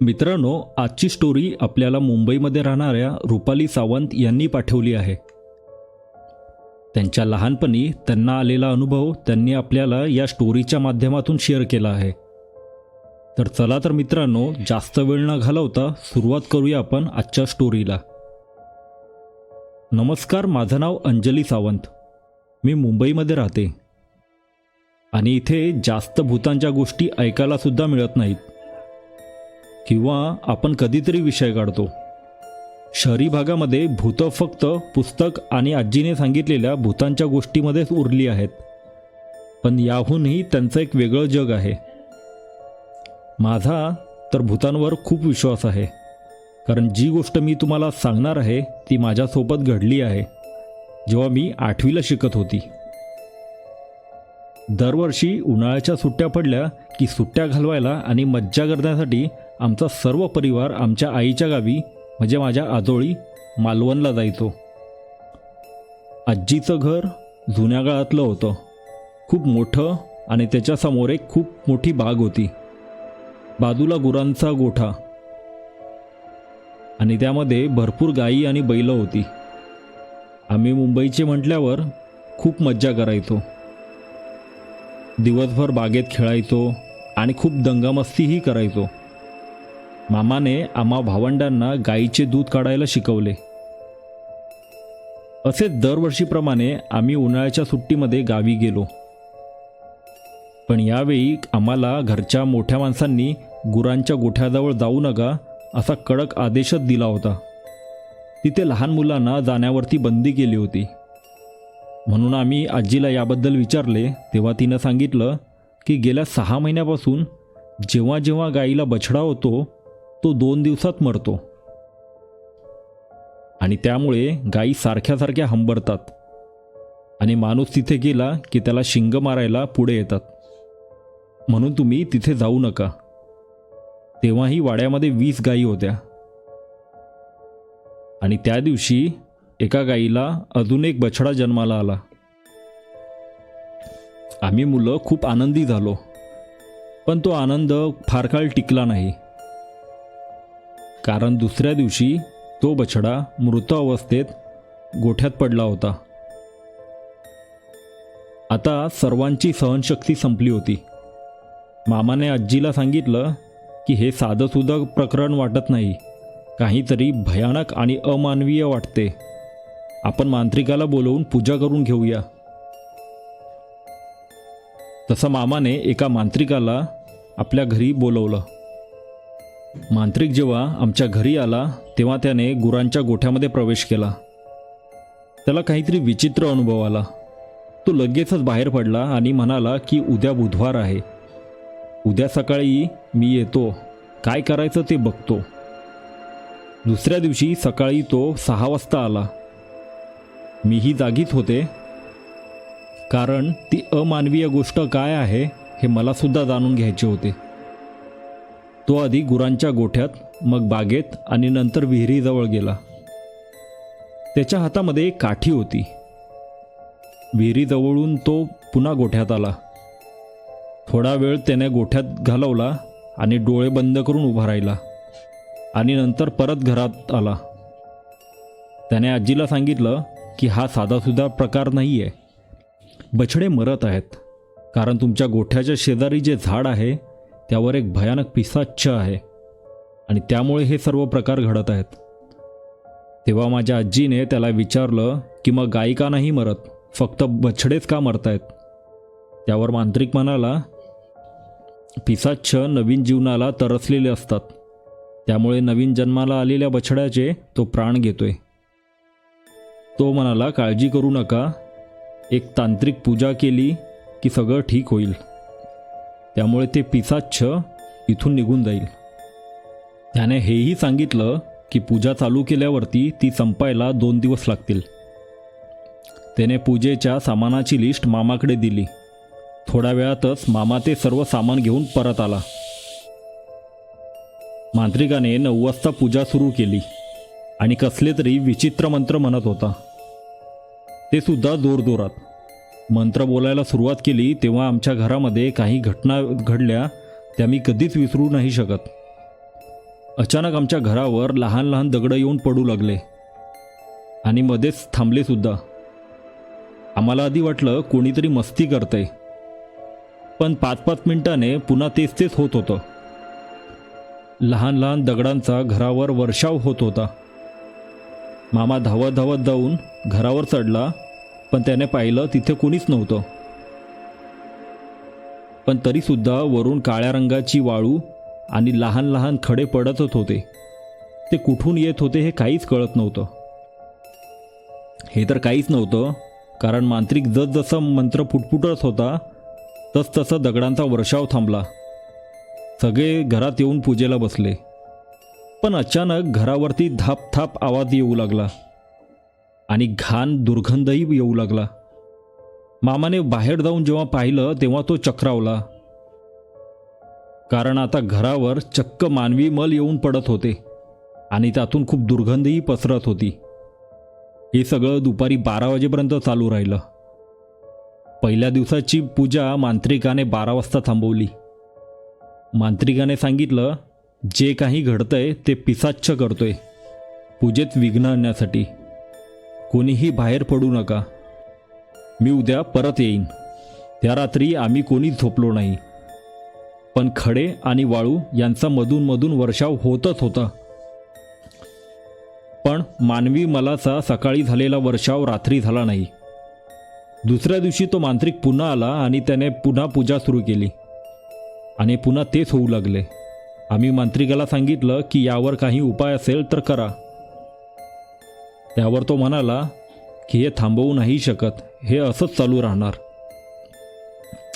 मित्रांनो आजची स्टोरी आपल्याला मुंबईमध्ये राहणाऱ्या रुपाली सावंत यांनी पाठवली आहे. त्यांच्या लहानपणी त्यांना आलेला अनुभव त्यांनी आपल्याला या स्टोरीच्या माध्यमातून शेअर केला आहे. तर चला तर मित्रांनो जास्त वेळ न घालवता सुरुवात करूया आपण आजच्या स्टोरीला नमस्कार माझं नाव अंजली सावंत. मी मुंबईमध्ये राहते. आणि इथे जास्त भूतांच्या गोष्टी ऐकायला सुद्धा मिळत नाहीत. किंवा आपण कधीतरी विषय काढतो. शहरी भागामध्ये भूतं फक्त पुस्तक आणि आजीने सांगितलेल्या भूतांच्या गोष्टीमध्येच उरली आहेत. पण याहूनही त्यांचं एक वेगळं जग आहे. माझा तर भूतांवर खूप विश्वास आहे. कारण जी गोष्ट मी तुम्हाला सांगणार आहे ती माझ्यासोबत घडली आहे जेव्हा मी आठवीला शिकत होती. दरवर्षी उन्हाळ्याच्या सुट्ट्या पडल्या की सुट्ट्या घालवायला आणि मज्जा करण्यासाठी आमचा सर्व परिवार आमच्या आईच्या गावी म्हणजे माझ्या आजोळी मालवणला जायचो. आजीचं घर जुन्या काळातलं होतं. खूप मोठं आणि त्याच्यासमोर एक खूप मोठी बाग होती. बाजूला गुरांचा गोठा. आणि त्यामध्ये भरपूर गायी आणि बैलं होती. आम्ही मुंबईचे म्हटल्यावर खूप मज्जा करायचो. दिवसभर बागेत खेळायचो आणि खूप दंगामस्तीही करायचो. मामाने आम्हा भावंडांना गाईचे दूध काढायला शिकवले. असे दरवर्षीप्रमाणे आम्ही उन्हाळ्याच्या सुट्टीमध्ये गावी गेलो. पण यावेळी आम्हाला घरच्या मोठ्या माणसांनी गुरांच्या गोठ्याजवळ जाऊ नका असा कडक आदेशच दिला होता. तिथे लहान मुलांना जाण्यावरती बंदी केली होती. म्हणून आम्ही आजीला याबद्दल विचारले तेव्हा तिनं सांगितलं की गेल्या सहा महिन्यापासून जेव्हा जेव्हा गाईला बछडा होतो तो दोन दिवसात मरतो. आणि त्यामुळे गायी सारख्या सारख्या हंबरतात. आणि माणूस तिथे गेला की त्याला शिंग मारायला पुढे येतात. म्हणून तुम्ही तिथे जाऊ नका. तेव्हाही वाड्यामध्ये वीस गायी होत्या. आणि त्या दिवशी एका गाईला अजून एक बछडा जन्माला आला. आम्ही मुलं खूप आनंदी झालो. पण तो आनंद फार काळ टिकला नाही. कारण दुसऱ्या दिवशी तो बछडा मृत अवस्थेत गोठ्यात पडला होता. आता सर्वांची सहनशक्ती संपली होती. मामाने आजीला सांगितलं की हे साधंसुधं प्रकरण वाटत नाही. काहीतरी भयानक आणि अमानवीय वाटते. आपण मांत्रिकाला बोलवून पूजा करून घेऊया. तसं मामाने एका मांत्रिकाला आपल्या घरी बोलवलं. मांत्रिक जेव्हा आमच्या घरी आला तेव्हा त्याने गुरांच्या गोठ्यामध्ये प्रवेश केला. त्याला काहीतरी विचित्र अनुभव आला. तो लगेचच बाहेर पडला आणि म्हणाला की उद्या बुधवार आहे. उद्या सकाळी मी येतो. काय करायचं ते बघतो. दुसऱ्या दिवशी सकाळी तो सहा वाजता आला. मीही जागीच होते. कारण ती अमानवीय गोष्ट काय आहे हे मला सुद्धा जाणून घ्यायचे होते. तो आधी गुरांच्या गोठ्यात मग बागेत आणि नंतर विहिरीजवळ गेला. त्याच्या हातामध्ये एक काठी होती. विहिरीजवळून तो पुन्हा गोठ्यात आला. थोडा वेळ त्याने गोठ्यात घालवला आणि डोळे बंद करून उभा राहिला आणि नंतर परत घरात आला. त्याने आजीला सांगितलं की हा साधासुद्धा प्रकार नाही आहे बछडे मरत आहेत कारण तुमच्या गोठ्याच्या शेजारी जे झाड आहे त्यावर एक भयानक पिसाच्छ आहे. आणि त्यामुळे हे सर्व प्रकार घडत आहेत. तेव्हा माझ्या आजीने त्याला विचारलं की मग गायी का नाही मरत? फक्त बछडेच का मरतायत? त्यावर मांत्रिक म्हणाला पिसाच्छ नवीन जीवनाला तरसलेले असतात. त्यामुळे नवीन जन्माला आलेल्या बछड्याचे तो प्राण घेतोय. तो म्हणाला काळजी करू नका. एक तांत्रिक पूजा केली की सगळं ठीक होईल. त्यामुळे ते पिसाच्छ इथून निघून जाईल. त्याने हेही सांगितलं की पूजा चालू केल्यावरती ती संपायला दोन दिवस लागतील. त्याने पूजेच्या सामानाची लिस्ट मामाकडे दिली. थोड्या वेळातच मामा ते सर्व सामान घेऊन परत आला. मांत्रिकाने नऊ वाजता पूजा सुरू केली आणि कसले तरी विचित्र मंत्र म्हणत होता. ते सुद्धा जोरजोरात. मंत्र बोलायला सुरुवात केली तेव्हा आमच्या घरामध्ये काही घटना घडल्या त्या मी कधीच विसरू नाही शकत. अचानक आमच्या घरावर लहान लहान दगडं येऊन पडू लागले. आणि मध्येच थांबले सुद्धा. आम्हाला आधी वाटलं कोणीतरी मस्ती करतंय. पण पाच पाच मिनिटाने पुन्हा तेच तेच होत होतं. लहान लहान दगडांचा घरावर वर्षाव होत होता. मामा धावत धावत जाऊन घरावर चढला. पण त्याने पाहिलं तिथे कोणीच नव्हतं. पण तरीसुद्धा वरून काळ्या रंगाची वाळू आणि लहान लहान खडे पडतच होते. ते कुठून येत होते हे काहीच कळत नव्हतं. हे तर काहीच नव्हतं कारण मांत्रिक जसजसं मंत्र फुटफुटत होता तस तसं दगडांचा वर्षाव थांबला. सगळे घरात येऊन पूजेला बसले. पण अचानक घरावरती धाप थाप आवाज येऊ लागला. आणि घाण दुर्गंधही येऊ लागला. मामाने बाहेर जाऊन जेव्हा पाहिलं तेव्हा तो चक्रावला. कारण आता घरावर चक्क मानवी मल येऊन पडत होते आणि त्यातून खूप दुर्गंधही पसरत होती. हे सगळं दुपारी बारा वाजेपर्यंत चालू राहिलं. पहिल्या दिवसाची पूजा मांत्रिकाने बारा वाजता थांबवली. मांत्रिकाने सांगितलं जे काही घडतंय ते पिसाच्छ करतोय. पूजेत विघ्न आणण्यासाठी. कोणीही बाहेर पडू नका. मी उद्या परत येईन. त्या रात्री आम्ही कोणीच झोपलो नाही. पण खडे आणि वाळू यांचा मधूनमधून वर्षाव होतच होता. पण मानवी मलाचा सकाळी झालेला वर्षाव रात्री झाला नाही. दुसऱ्या दिवशी तो मांत्रिक पुन्हा आला आणि त्याने पुन्हा पूजा सुरू केली. आणि पुन्हा तेच होऊ लागले. आम्ही मांत्रिकाला सांगितलं की यावर काही उपाय असेल तर करा. त्यावर तो म्हणाला की हे थांबवू नाही शकत. हे असंच चालू राहणार.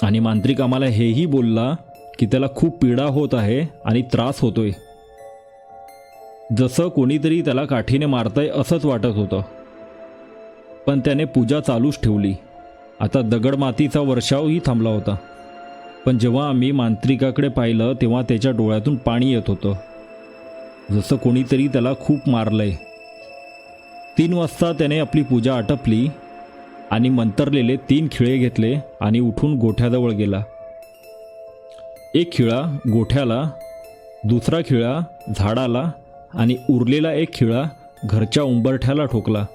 आणि मांत्रिक आम्हाला हेही बोलला की त्याला खूप पीडा होत आहे आणि त्रास होतोय. जसं कोणीतरी त्याला काठीने मारतंय असंच वाटत होतं. पण त्याने पूजा चालूच ठेवली. आता दगड मातीचा वर्षावही थांबला होता. पण जेव्हा आम्ही मांत्रिकाकडे पाहिलं तेव्हा त्याच्या डोळ्यातून पाणी येत होतं. जसं कोणीतरी त्याला खूप मारलंय. तीन वाजता त्याने आपली पूजा आटपली आणि मंतरलेले तीन खिळे घेतले आणि उठून गोठ्याजवळ गेला. एक खिळा गोठ्याला दुसरा खिळा झाडाला आणि उरलेला एक खिळा घरच्या उंबरठ्याला ठोकला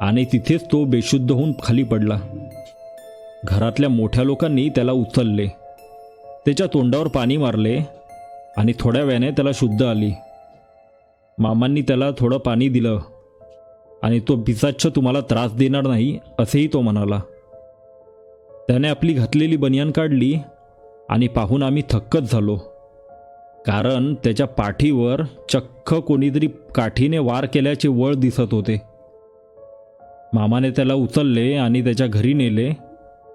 आणि तिथेच तो बेशुद्ध होऊन खाली पडला. घरातल्या मोठ्या लोकांनी त्याला उचलले. त्याच्या तोंडावर पाणी मारले आणि थोड्या वेळाने त्याला शुद्ध आली. मामांनी त्याला थोडं पाणी दिलं. आणि तो पिसाच्छ तुम्हाला त्रास देणार नाही असेही तो म्हणाला. त्याने आपली घातलेली बनियान काढली आणि पाहून आम्ही थक्कच झालो. कारण त्याच्या पाठीवर चक्क कोणीतरी काठीने वार केल्याचे वळ दिसत होते. मामाने त्याला उचलले आणि त्याच्या घरी नेले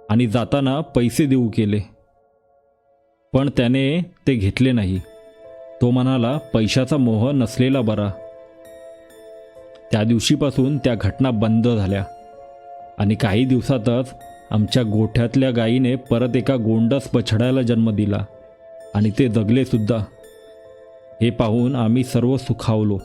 आणि जाताना पैसे देऊ केले. पण त्याने ते घेतले नाही. तो म्हणाला पैशाचा मोह नसलेला बरा. त्या दिवशीपासून त्या घटना बंद झाल्या. आणि काही दिवसातच आमच्या गोठ्यातल्या गायीने परत एका गोंडस बछड्याला जन्म दिला. आणि ते जगले सुद्धा हे पाहून आम्ही सर्व सुखावलो.